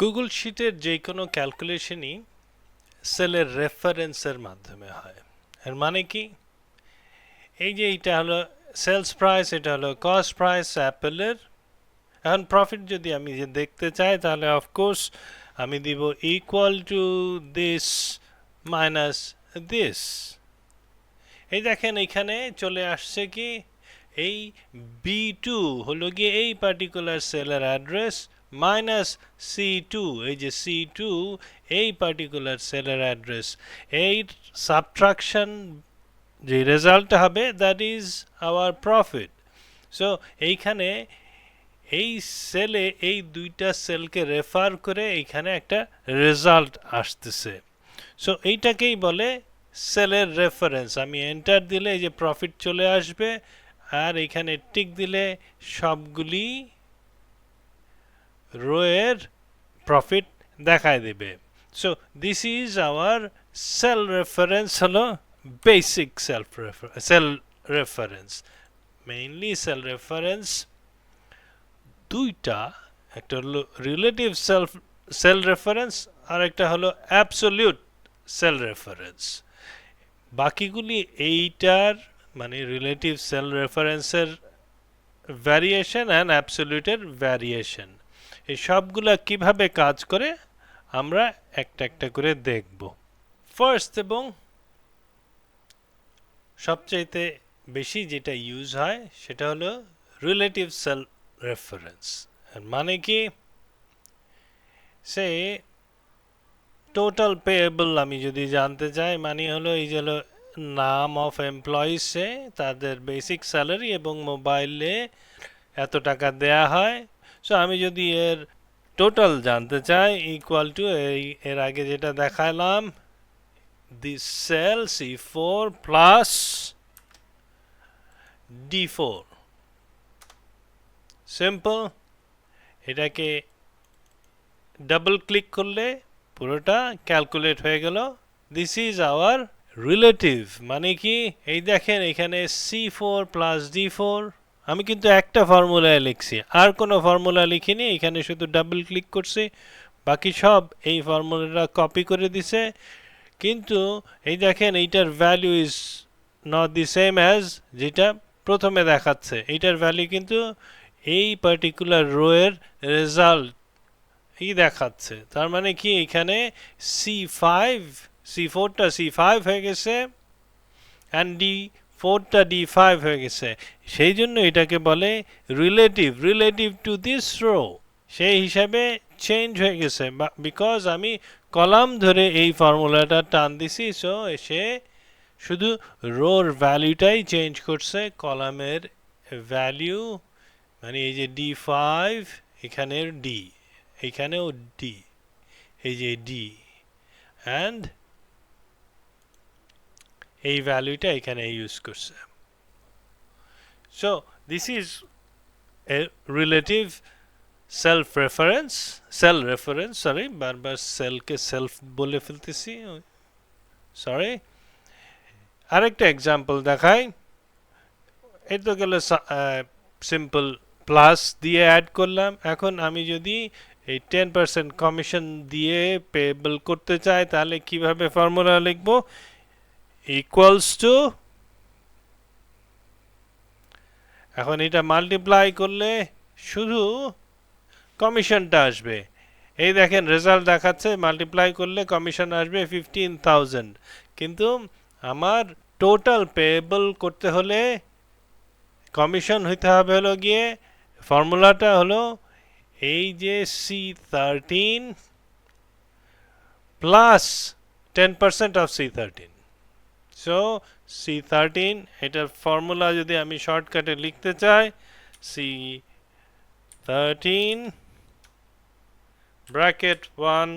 Google শিটের যে কোনো ক্যালকুলেশনই সেলের রেফারেন্সের মাধ্যমে হয়। এর মানে কি? এই যে এটা হলো সেলস প্রাইস এটা হলো কস্ট প্রাইস অ্যাপেলের এখন প্রফিট যদি আমি যে দেখতে চাই, তাহলে অফকোর্স আমি দিব equal to this minus this এই দেখেন এখানে চলে আসছে কি? এই বি টু হলো গিয়ে এই পার্টিকুলার সেলের অ্যাড্রেস মাইনাস সি টু এই যে সি টু এই পার্টিকুলার সেলের অ্যাড্রেস এই সাবট্রাকশন যে রেজাল্ট হবে that is our profit so এইখানে এই সেলে এই দুইটা সেলকে রেফার করে এইখানে একটা রেজাল্ট আসতেছে। সো এইটাকেই বলে সেলের রেফারেন্স আমি এন্টার দিলে এই যে প্রফিট চলে আসবে, আর এখানে টিক দিলে সবগুলি রোয়ের প্রফিট দেখায় দিবে। So this is our cell reference হলো basic self cell reference mainly cell reference দুইটা, একটা হলো রিলেটিভ সেলফ সেল রেফারেন্স আর একটা হলো অ্যাবসোলিউট সেল রেফারেন্স বাকিগুলি এইটার মানে রিলেটিভ সেল রেফারেন্সের ভ্যারিয়েশন অ্যান্ড অ্যাবসোলিউটের ভ্যারিয়েশন এই সবগুলা কীভাবে কাজ করে? আমরা একটা একটা করে দেখব। ফার্স্ট এবং সবচাইতে বেশি যেটা ইউজ হয়, সেটা হলো রিলেটিভ সেল রেফারেন্স মানে কি? সে টোটাল পেয়েবল আমি যদি জানতে চাই মানে হলো এই যে হলো নাম অফ এমপ্লয়িসে তাদের বেসিক স্যালারি এবং মোবাইলে এত টাকা দেয়া হয়। সো আমি যদি এর টোটাল জানতে চাই ইকুয়াল টু এই, এর আগে যেটা দেখালাম the cell C four plus D four simple এটাকে ডাবল ক্লিক করলে পুরোটা ক্যালকুলেট হয়ে গেল। দিস ইজ আওয়ার রিলেটিভ মানে কি? এই দেখেন, এখানে C four plus D four আমি কিন্তু একটা ফর্মুলায় লিখছি। আর কোনো ফর্মুলা লিখিনি, এখানে শুধু ডাবল ক্লিক করছি। বাকি সব এই ফর্মুলাটা কপি করে দিছে। কিন্তু এই দেখেন, এইটার value is not the same as যেটা প্রথমে দেখাচ্ছে। এইটার ভ্যালু কিন্তু এই পার্টিকুলার রোয়ের রেজাল্ট এই দেখাচ্ছে। তার মানে কি, এখানে সি ফাইভ সি ফোরটা সি ফাইভ হয়ে গেছে। অ্যান্ড ডি ফোরটা ডি ফাইভ হয়ে গেছে। সেই জন্য এটাকে বলে relative relative to this row সেই হিসাবে চেঞ্জ হয়ে গেছে। বিকজ আমি কলাম ধরে এই ফর্মুলাটা টান দিছি সো এসে শুধু রোর ভ্যালুটাই চেঞ্জ করছে, কলামের ভ্যালিউ মানে এই যে ডি ফাইভ, এখানের ডি এইখানেও ডি, এই যে ডি অ্যান্ড এই ভ্যালুটা এখানে ইউজ করছে। So this is a relative self reference cell reference sorry বারবার সেলকে সেলফ বলে ফেলতেছি সরি আরেকটা এক্সাম্পল দেখাই। এই তো গেল সিম্পল প্লাস দিয়ে অ্যাড করলাম। এখন আমি যদি এই টেন পার্সেন্ট কমিশন দিয়ে পেয়েবল করতে চাই, তাহলে কীভাবে ফর্মুলা লিখব? ইকুয়ালস টু এখন এটা মাল্টিপ্লাই করলে শুধু কমিশনটা আসবে। এই দেখেন রেজাল্ট দেখাচ্ছে মাল্টিপ্লাই করলে কমিশন আসবে ফিফটিন থাউজেন্ড কিন্তু আমার টোটাল পেয়েবল করতে হলে কমিশন হইতে হবে হলো গিয়ে ফর্মুলাটা হলো এই যে C thirteen plus ten percent of C thirteen so C thirteen এটার ফর্মুলা যদি আমি শর্টকাটে লিখতে চাই C thirteen bracket one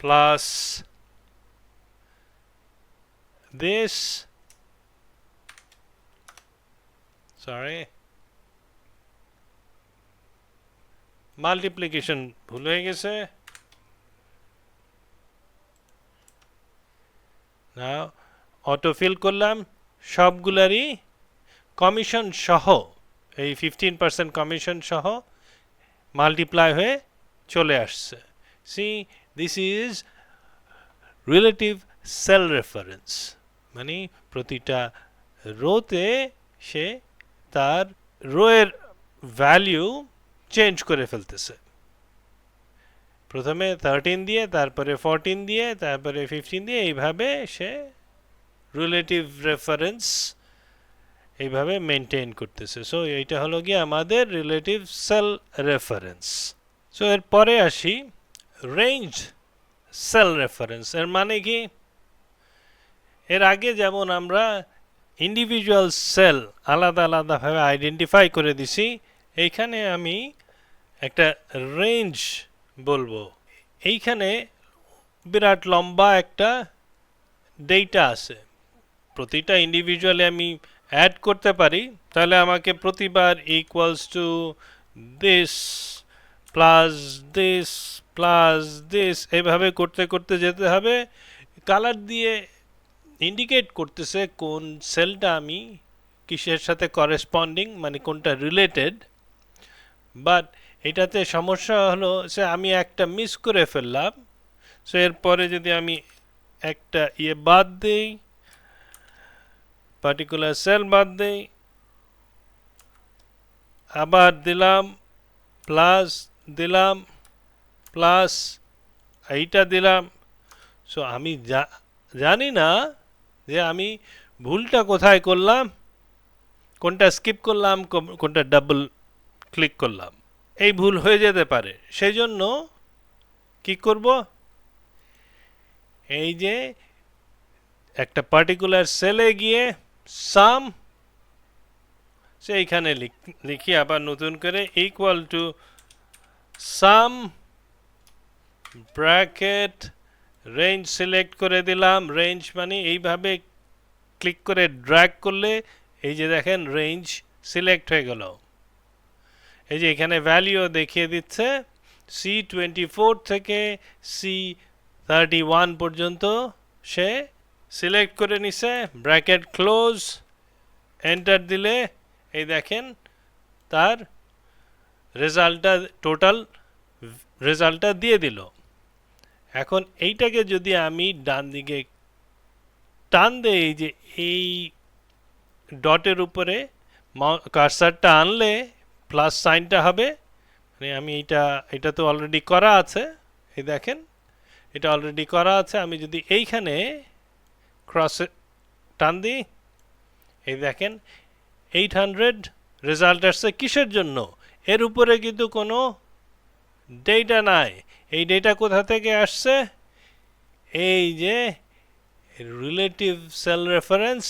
plus this, sorry multiplication ভুল হয়ে গেছে। না অটোফিল করলাম, সবগুলারই কমিশন সহ, এই ফিফটিন পার্সেন্ট কমিশন সহ মাল্টিপ্লাই হয়ে চলে আসছে। See this is relative cell reference মানে প্রতিটা রোতে সে তার রোয়ের ভ্যালিউ চেঞ্জ করে ফেলতেছে। প্রথমে থার্টিন দিয়ে, তারপরে ফোরটিন দিয়ে, তারপরে ফিফটিন দিয়ে, এইভাবে সে রিলেটিভ রেফারেন্স এইভাবে মেনটেন করতেছে। সো এইটা হলো গিয়ে আমাদের রিলেটিভ সেল রেফারেন্স সো এরপরে আসি রেঞ্জ সেল রেফারেন্স এর মানে কি? এর আগে যেমন আমরা ইন্ডিভিজুয়াল সেল আলাদা আলাদাভাবে আইডেন্টিফাই করে দিছি, এইখানে আমি একটা রেঞ্জ বলব। এইখানে বিরাট লম্বা একটা ডেটা আছে। প্রতিটা ইন্ডিভিজুয়ালি আমি অ্যাড করতে পারি, তাহলে আমাকে প্রতিবার equals to this plus this plus this এভাবে করতে করতে যেতে হবে। কালার দিয়ে ইন্ডিকেট করতেছে কোন সেলটা আমি কিসের সাথে করেসপন্ডিং মানে কোনটা রিলেটেড বাট এটাতে সমস্যা হলো সে আমি একটা মিস করে ফেললাম সো এরপরে যদি আমি একটা ইয়ে বাদ দেই পার্টিকুলার সেল বাদ দেই আবার দিলাম প্লাস দিলাম প্লাস এইটা দিলাম। সো আমি জানি না যে আমি ভুলটা কোথায় করলাম, কোনটা স্কিপ করলাম কোনটা ডাবল ক্লিক করলাম। এই ভুল হয়ে যেতে পারে। সেই জন্য কি করব? এই যে একটা পার্টিকুলার সেলে গিয়ে সাম সেইখানে লিখ- লিখি আবার নতুন করে equal to sum bracket range select করে দিলাম। রেঞ্জ মানে এইভাবে ক্লিক করে ড্র্যাগ করলে এই যে দেখেন রেঞ্জ সিলেক্ট হয়ে গেল। এই যে এখানে ভ্যালিও দেখিয়ে দিচ্ছে। সি টোয়েন্টি ফোর থেকে সি থার্টি ওয়ান পর্যন্ত সে সিলেক্ট করে নিছে ব্র্যাকেট ক্লোজ এন্টার দিলে, এই দেখেন তার রেজাল্টটা টোটাল রেজাল্টটা দিয়ে দিল। এখন এইটাকে যদি আমি ডান দিকে টান দেই যে এই ডটের উপরে কার্সারটা আনলে প্লাস সাইনটা হবে। মানে আমি এটা এটা তো অলরেডি করা আছে, এই দেখেন, এটা অলরেডি করা আছে। আমি যদি এইখানে ক্রসে টান দিই। এই দেখেন এইট হান্ড্রেড রেজাল্ট আসছে কিসের জন্য? এর উপরে কিন্তু কোনো ডেটা নাই। এই ডেটা কোথা থেকে আসছে? এই যে রিলেটিভ সেল রেফারেন্স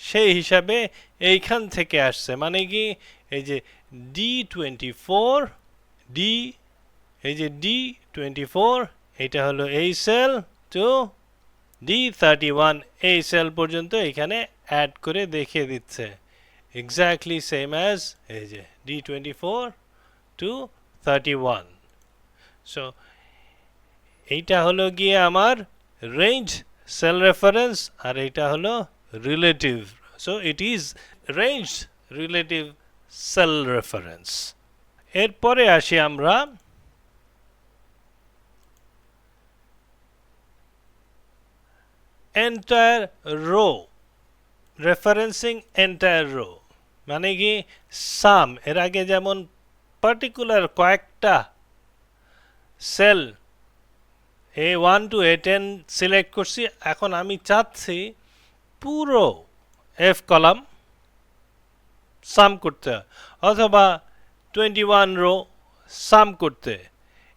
সেই হিসাবে এইখান থেকে আসছে। মানে কি? এই যে ডি টোয়েন্টি ফোর ডি এই যে ডি টোয়েন্টি ফোর এটা হলো এই cell two D thirty one এই সেল পর্যন্ত এখানে অ্যাড করে দেখিয়ে দিচ্ছে। এক্স্যাক্টলি সেম অ্যাজ এই যে D twenty four to thirty one so এইটা হলো গিয়ে আমার রেঞ্জ সেল রেফারেন্স আর এইটা হলো relative so it is range relative cell reference এরপরে আসি আমরা entire row referencing entire row মানে কি? সাম এর আগে যেমন পার্টিকুলার কয়েকটা cell A one to A ten select করছি, এখন আমি চাচ্ছি পুরো এফ কলাম সাম করতে। অথবা টোয়েন্টি ওয়ান রো সাম করতে।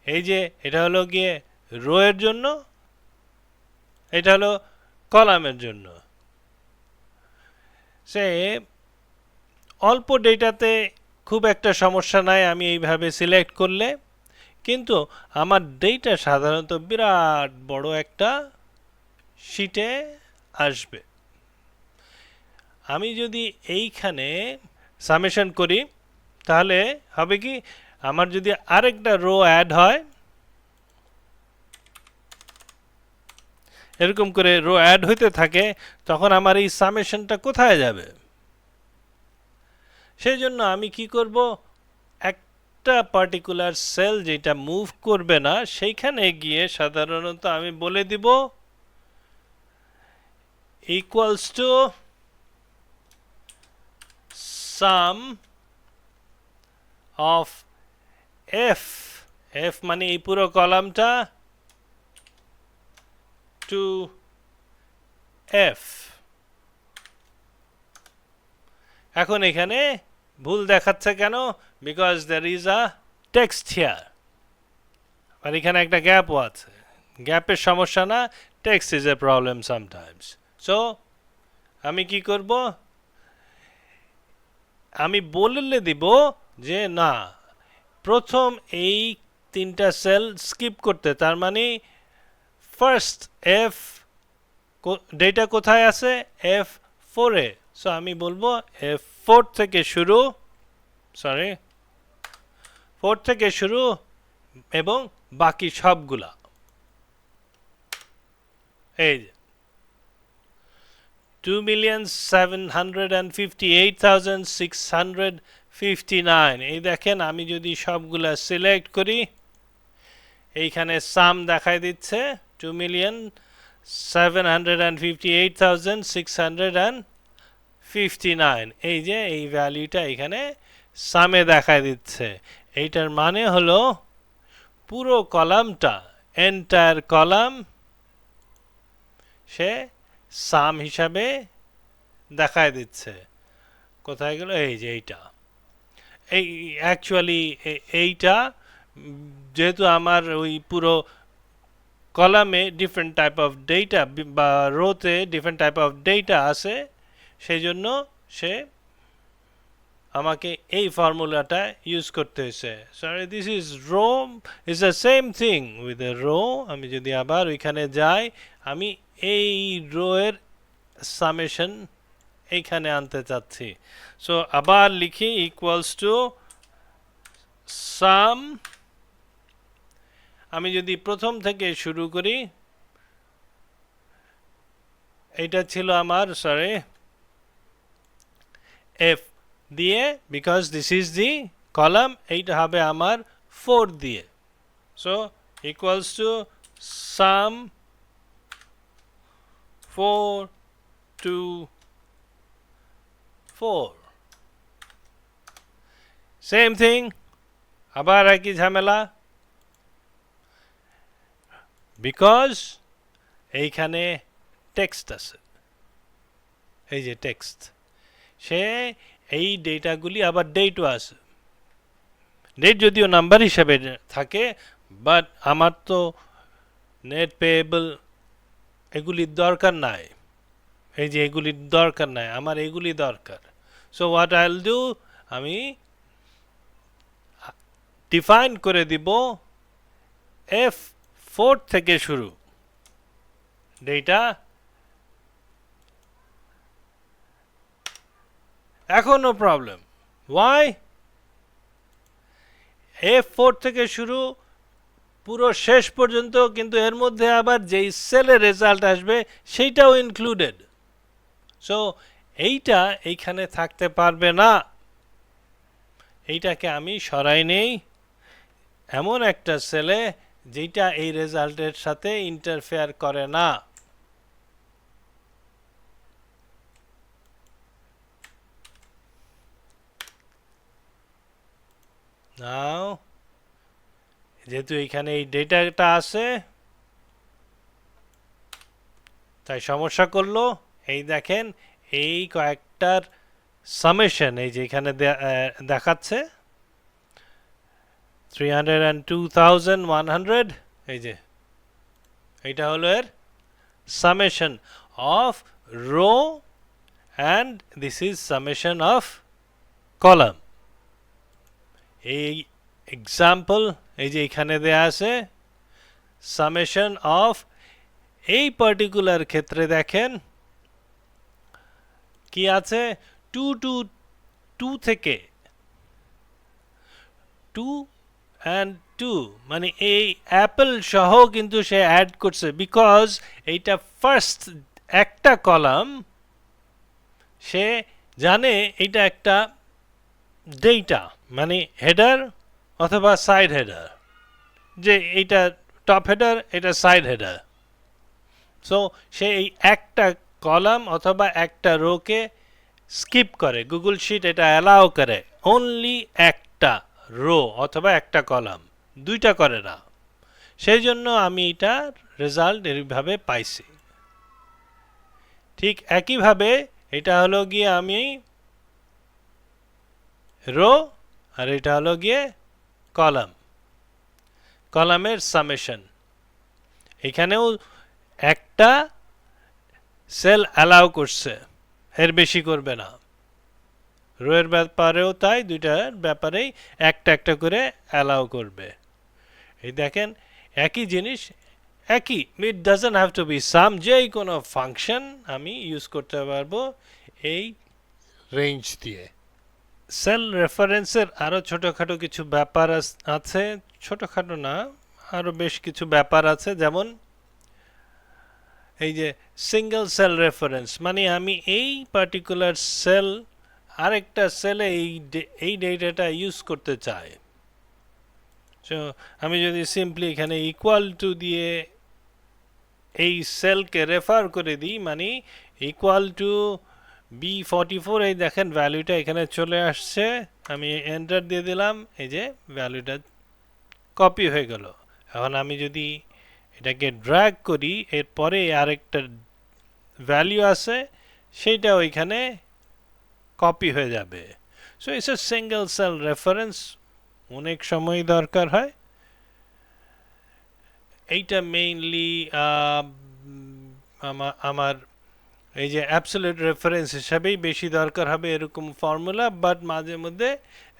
এই যে, এটা হলো গিয়ে রো এর জন্য, এটা হলো কলামের জন্য। সে অল্প ডেটাতে খুব একটা সমস্যা নাই, আমি এইভাবে সিলেক্ট করলে। কিন্তু আমার ডেটা সাধারণত বিরাট বড় একটা শিটে আসবে। আমি যদি এইখানে সামেশন করি, তাহলে হবে কি, আমার যদি আরেকটা রো অ্যাড হয় এরকম করে রো অ্যাড হইতে থাকে, তখন আমার এই সামেশনটা কোথায় যাবে? সেই জন্য আমি কি করব? একটা পার্টিকুলার সেল যেটা মুভ করবে না, সেইখানে গিয়ে সাধারণত আমি বলে দিব equals to sum of F F মানে এই পুরো কলামটা টু এফ এখন এখানে ভুল দেখাচ্ছে কেন? Because there is a text here আর এখানে একটা গ্যাপও আছে। গ্যাপের সমস্যা না text is a problem sometimes so আমি কি করব? আমি বললে দিব যে না, প্রথম এই তিনটা সেল স্কিপ করতে, তার মানে ফার্স্ট এফ ডেটা কোথায় আছে? এফ ফোরে সো আমি বলব এফ ফোর থেকে শুরু সরি ফোর থেকে শুরু এবং বাকি সবগুলা। এই যে। Two million seven hundred and fifty eight thousand six hundred fifty nine এই দেখেন, আমি যদি সবগুলা সিলেক্ট করি, এইখানে সাম দেখাই দিচ্ছে। Two million seven hundred and fifty eight thousand six hundred and fifty nine এই যে এই ভ্যালুটা এখানে সামে দেখায় দিচ্ছে। এইটার মানে হলো পুরো কলামটা এন্টায়ার কলাম সে সাম হিসাবে দেখায় দিচ্ছে। কোথায় গেল? এই যে এইটা। এই অ্যাকচুয়ালি এইটা, যেহেতু আমার ওই পুরো কলামে ডিফারেন্ট টাইপ অফ ডেটা বা রোতে ডিফারেন্ট টাইপ অফ ডেটা আছে, সেই জন্য সে আমাকে এই ফর্মুলাটা ইউজ করতে হয়েছে। Sorry this is row is the same thing with a row আমি যদি আবার ওইখানে যাই, আমি এই রো এর সামেশন এইখানে আনতে চাচ্ছি। সো আবার লিখি ইকুয়ালস টু সাম আমি যদি প্রথম থেকে শুরু করি, এটা ছিল আমার সরি এফ দিয়ে because this is the column এইটা হবে আমার ফোর দিয়ে। So equals to sum four to four same thing আবার একই ঝামেলা। বিকজ এইখানে টেক্সট আছে। এই যে টেক্সট সে এই ডেটাগুলি আবার ডেটও আছে। ডেট যদিও নাম্বার হিসাবে থাকে বাট আমার তো নেট পেয়েবল এগুলির দরকার নাই। এই যে এগুলির দরকার নাই, আমার এগুলি দরকার। সো হোয়াট আইল ডু আমি ডিফাইন করে দিব এফ ফোর থেকে শুরু। ডেটা এখনও প্রবলেম ওয়াই এফ ফোর থেকে শুরু, পুরো শেষ পর্যন্ত, কিন্তু এর মধ্যে আবার যেই সেলের রেজাল্ট আসবে, সেইটাও ইনক্লুডেড সো এইটা এইখানে থাকতে পারবে না। এইটাকে আমি সরাই নেই। এমন একটা সেলে যেটা এই রেজাল্টের সাথে ইন্টারফেয়ার করে না। নাও যেহেতু এইখানে এই ডেটাটা আছে, তাই সমস্যা করল। এই দেখেন, এই কয়েকটার সামেশন এই যে এখানে দেখাচ্ছে। Three hundred and two thousand one hundred এই যে এইটা হলো এর summation of row and this is summation of column এই এক্সাম্পল এই যে এখানে দেয়া আছে সামেশন অফ এই পার্টিকুলার ক্ষেত্রে দেখেন কি আছে টু টু টু থেকে টু অ্যান্ড টু মানে এই অ্যাপেল সহ কিন্তু সে অ্যাড করছে বিকজ এইটা ফার্স্ট একটা কলাম সে জানে এটা একটা ডেটা মানে হেডার অথবা সাইড হেডার যে এইটা টপ হেডার এটা সাইড হেডার সো সে এই একটা কলাম অথবা একটা রোকে স্কিপ করে গুগল শিট এটা অ্যালাউ করে অনলি একটা। রো অথবা একটা কলাম, দুইটা করে না। সেই জন্য আমি এটা রেজাল্ট এইভাবে পাইছি। ঠিক একইভাবে এটা হলো গিয়ে আমি রো আর এটা হলো গিয়ে কলাম, কলামের সামেশন এখানেও একটা সেল অ্যালাউ করছে, এর বেশি করবে না। রোয়ের ব্যাপারেও তাই দুইটার ব্যাপারেই একটা একটা করে অ্যালাউ করবে। এই দেখেন, একই জিনিস, একই it doesn't have to be sum যেই কোনো ফাংশন আমি ইউজ করতে পারব এই রেঞ্জ দিয়ে। সেল রেফারেন্সের আরও ছোটোখাটো কিছু ব্যাপার আছে, ছোটোখাটো না আরও বেশ কিছু ব্যাপার আছে, যেমন এই যে সিঙ্গেল সেল রেফারেন্স মানে আমি এই পার্টিকুলার সেল আরেকটা সেলে এই এই ডেটাটা ইউজ করতে চায়। সো আমি যদি সিম্পলি এখানে ইকুয়াল টু দিয়ে এই সেলকে রেফার করে দিই মানে equal to B forty four এই দেখেন ভ্যালুটা এখানে চলে আসছে। আমি এন্টার দিয়ে দিলাম, এই যে ভ্যালুটা কপি হয়ে গেল। এখন আমি যদি এটাকে ড্র্যাগ করি, এরপরে আরেকটা ভ্যালু আছে সেইটা ওইখানে কপি হয়ে যাবে। So it's a single cell reference অনেক সময় দরকার হয়। এইটা মেইনলি আমার এই যে অ্যাবসোলিউট রেফারেন্স হিসাবেই বেশি দরকার হবে এরকম ফর্মুলা বাট মাঝে মধ্যে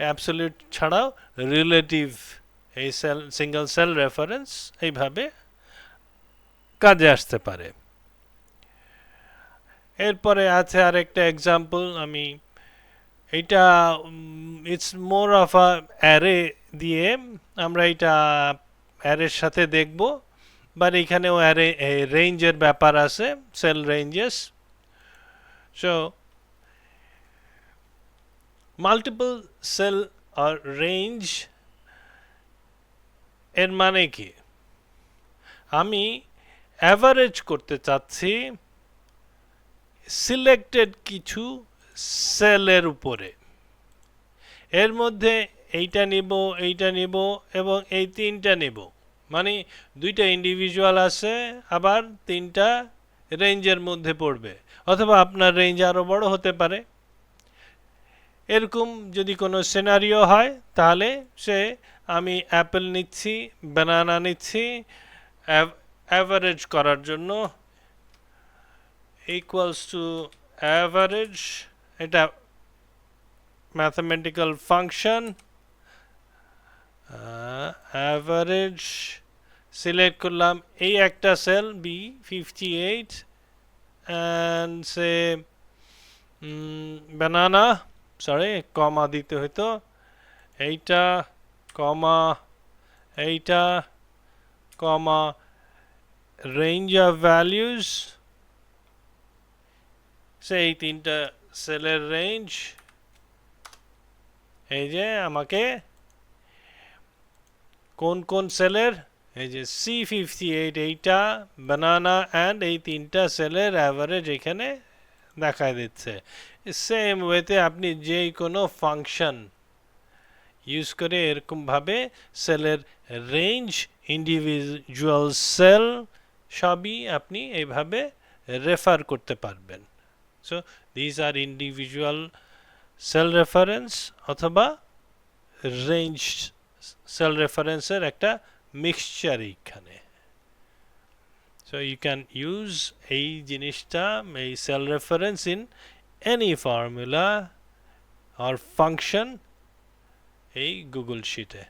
অ্যাবসোলিউট ছাড়াও রিলেটিভ এই সেল সিঙ্গেল সেল রেফারেন্স এইভাবে কাজে আসতে পারে। এরপরে আছে আরেকটা এক্সাম্পল আমি এটা it's more of a array দিয়ে আমরা এটা অ্যারের সাথে দেখব। বাট এখানেও অ্যারে রেঞ্জের ব্যাপার আছে cell ranges so multiple cell আর রেঞ্জ এর মানে কি? আমি অ্যাভারেজ করতে চাচ্ছি সিলেক্টেড কিছু সেলের উপরে। এর মধ্যে এইটা নিব এইটা নিব এবং এই তিনটা নিব। মানে দুইটা ইন্ডিভিজুয়াল আছে, আবার তিনটা রেঞ্জের মধ্যে পড়বে। অথবা আপনার রেঞ্জ আরও বড় হতে পারে। এরকম যদি কোনো সিনারিও হয়, তাহলে সে আমি অ্যাপেল নিচ্ছি ব্যানানা নিচ্ছি অ্যাভারেজ করার জন্য ইকুয়ালস টু অ্যাভারেজ এটা ম্যাথামেটিক্যাল ফাংশন অ্যাভারেজ সিলেক্ট করলাম এই একটা cell B fifty eight and say banana sorry comma দিতে হইতো, এইটা কমা এইটা কমা রেঞ্জ অফ ভ্যালিউজ সেই তিনটা সেলের রেঞ্জ এই যে আমাকে কোন কোন সেলের? এই যে সি ফিফটি এইট এইটা বানানা অ্যান্ড এই তিনটা সেলের অ্যাভারেজ এখানে দেখায় দিচ্ছে। সেম ওয়েতে আপনি যে কোনো ফাংশন ইউজ করে এরকমভাবে সেলের রেঞ্জ ইন্ডিভিজুয়াল সেল সবই আপনি এইভাবে রেফার করতে পারবেন। So these are individual cell reference অথবা রেঞ্জ সেল রেফারেন্সের একটা মিক্সচার এইখানে। সো ইউ ক্যান ইউজ এই জিনিসটা, এই cell reference in any formula R function এই গুগল শিটে